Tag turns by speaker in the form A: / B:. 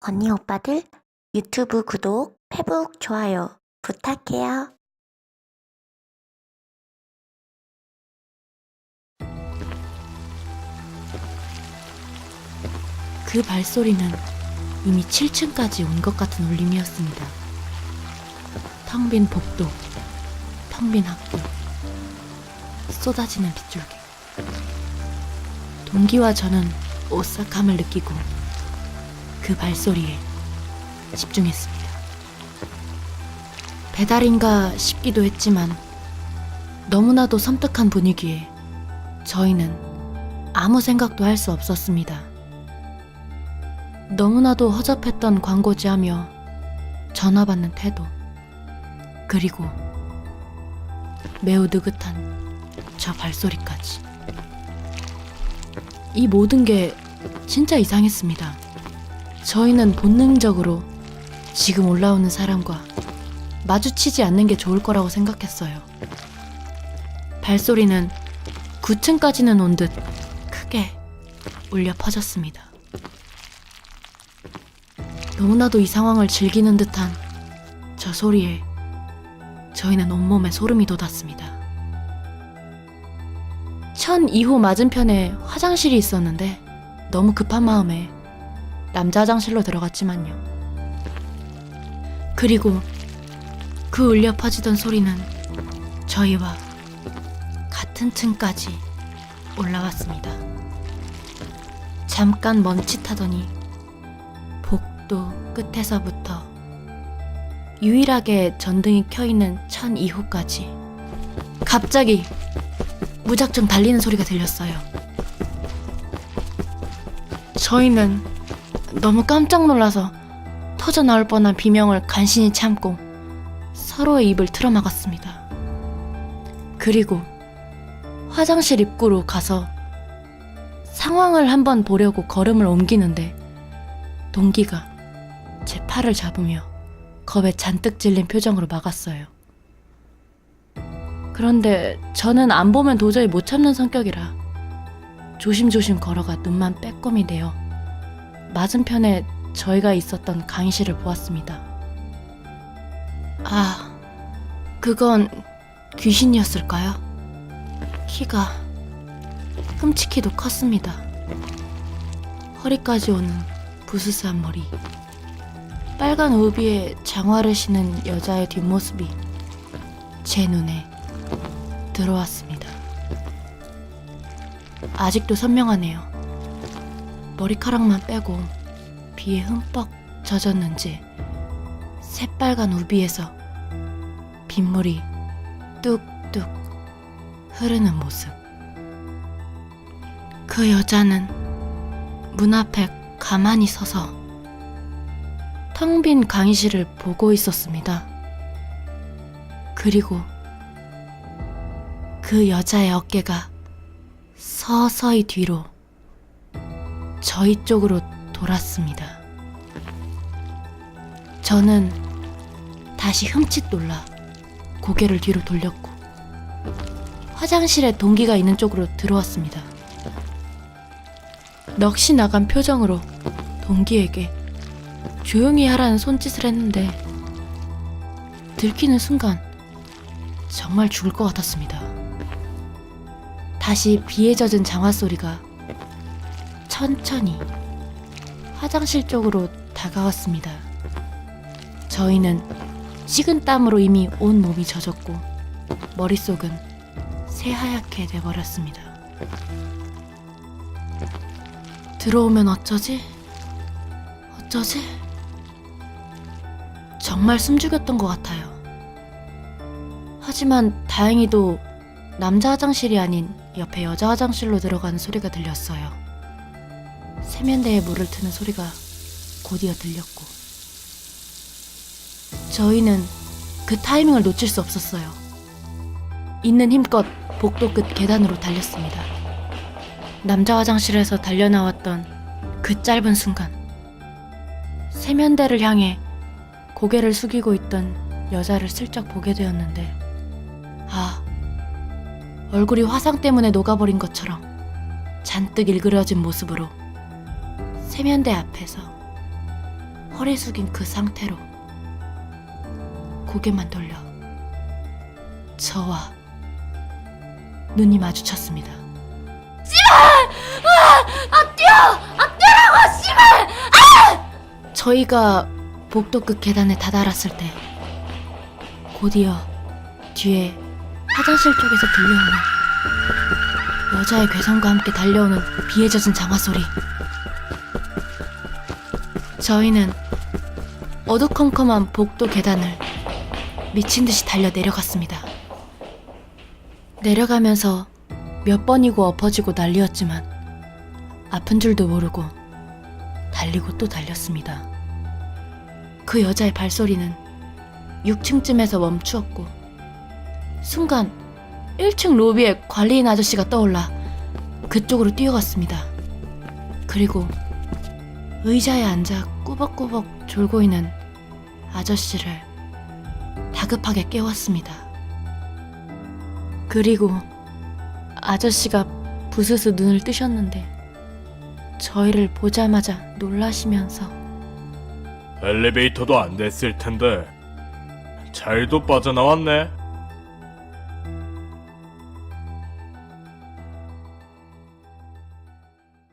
A: 언니 오빠들 유튜브 구독, 페북 좋아요 부탁해요.
B: 그 발소리는 이미 7층까지 온 것 같은 울림이었습니다. 텅 빈 복도, 텅 빈 학교, 쏟아지는 빗줄기. 동기와 저는 오싹함을 느끼고 그 발소리에 집중했습니다. 배달인가 싶기도 했지만 너무나도 섬뜩한 분위기에 저희는 아무 생각도 할 수 없었습니다. 너무나도 허접했던 광고지하며 전화 받는 태도 그리고 매우 느긋한 저 발소리까지 이 모든 게 진짜 이상했습니다. 저희는 본능적으로 지금 올라오는 사람과 마주치지 않는 게 좋을 거라고 생각했어요. 발소리는 9층까지는 온 듯 크게 울려 퍼졌습니다. 너무나도 이 상황을 즐기는 듯한 저 소리에 저희는 온몸에 소름이 돋았습니다. 천 2호 맞은편에 화장실이 있었는데 너무 급한 마음에 남자 화장실로 들어갔지만요. 그리고 그 울려 퍼지던 소리는 저희와 같은 층까지 올라왔습니다. 잠깐 멈칫하더니 복도 끝에서부터 유일하게 전등이 켜있는 1002호까지 갑자기 무작정 달리는 소리가 들렸어요. 저희는 너무 깜짝 놀라서 터져 나올 뻔한 비명을 간신히 참고 서로의 입을 틀어막았습니다. 그리고 화장실 입구로 가서 상황을 한번 보려고 걸음을 옮기는데 동기가 제 팔을 잡으며 겁에 잔뜩 질린 표정으로 막았어요. 그런데 저는 안 보면 도저히 못 참는 성격이라 조심조심 걸어가 눈만 빼꼼히 내어 맞은편에 저희가 있었던 강의실을 보았습니다. 아, 그건 귀신이었을까요? 키가 끔찍히도 컸습니다. 허리까지 오는 부스스한 머리. 빨간 우비에 장화를 신은 여자의 뒷모습이 제 눈에 들어왔습니다. 아직도 선명하네요. 머리카락만 빼고 비에 흠뻑 젖었는지 새빨간 우비에서 빗물이 뚝뚝 흐르는 모습. 그 여자는 문 앞에 가만히 서서 텅 빈 강의실을 보고 있었습니다. 그리고 그 여자의 어깨가 서서히 뒤로 저희 쪽으로 돌았습니다. 저는 다시 흠칫 놀라 고개를 뒤로 돌렸고 화장실에 동기가 있는 쪽으로 들어왔습니다. 넋이 나간 표정으로 동기에게 조용히 하라는 손짓을 했는데 들키는 순간 정말 죽을 것 같았습니다. 다시 비에 젖은 장화 소리가 천천히 화장실 쪽으로 다가왔습니다. 저희는 식은 땀으로 이미 온 몸이 젖었고 머릿속은 새하얗게 돼버렸습니다. 들어오면 어쩌지? 어쩌지? 정말 숨죽였던 것 같아요. 하지만 다행히도 남자 화장실이 아닌 옆에 여자 화장실로 들어가는 소리가 들렸어요. 세면대에 물을 트는 소리가 곧이어 들렸고 저희는 그 타이밍을 놓칠 수 없었어요. 있는 힘껏 복도 끝 계단으로 달렸습니다. 남자 화장실에서 달려나왔던 그 짧은 순간 세면대를 향해 고개를 숙이고 있던 여자를 슬쩍 보게 되었는데 아 얼굴이 화상 때문에 녹아버린 것처럼 잔뜩 일그러진 모습으로 세면대 앞에서 허리 숙인 그 상태로 고개만 돌려 저와 눈이 마주쳤습니다. 저희가 복도 끝 계단에 다다랐을 때 곧이어 뒤에 화장실 쪽에서 들려오는 여자의 괴성과 함께 달려오는 비에 젖은 장화 소리. 저희는 어두컴컴한 복도 계단을 미친 듯이 달려 내려갔습니다. 내려가면서 몇 번이고 엎어지고 난리였지만 아픈 줄도 모르고 달리고 또 달렸습니다. 그 여자의 발소리는 6층쯤에서 멈추었고 순간 1층 로비에 관리인 아저씨가 떠올라 그쪽으로 뛰어갔습니다. 그리고 의자에 앉아 꾸벅꾸벅 졸고 있는 아저씨를 다급하게 깨웠습니다. 그리고 아저씨가 부스스 눈을 뜨셨는데 저희를 보자마자 놀라시면서
C: 엘리베이터도 안 됐을 텐데 잘도 빠져나왔네.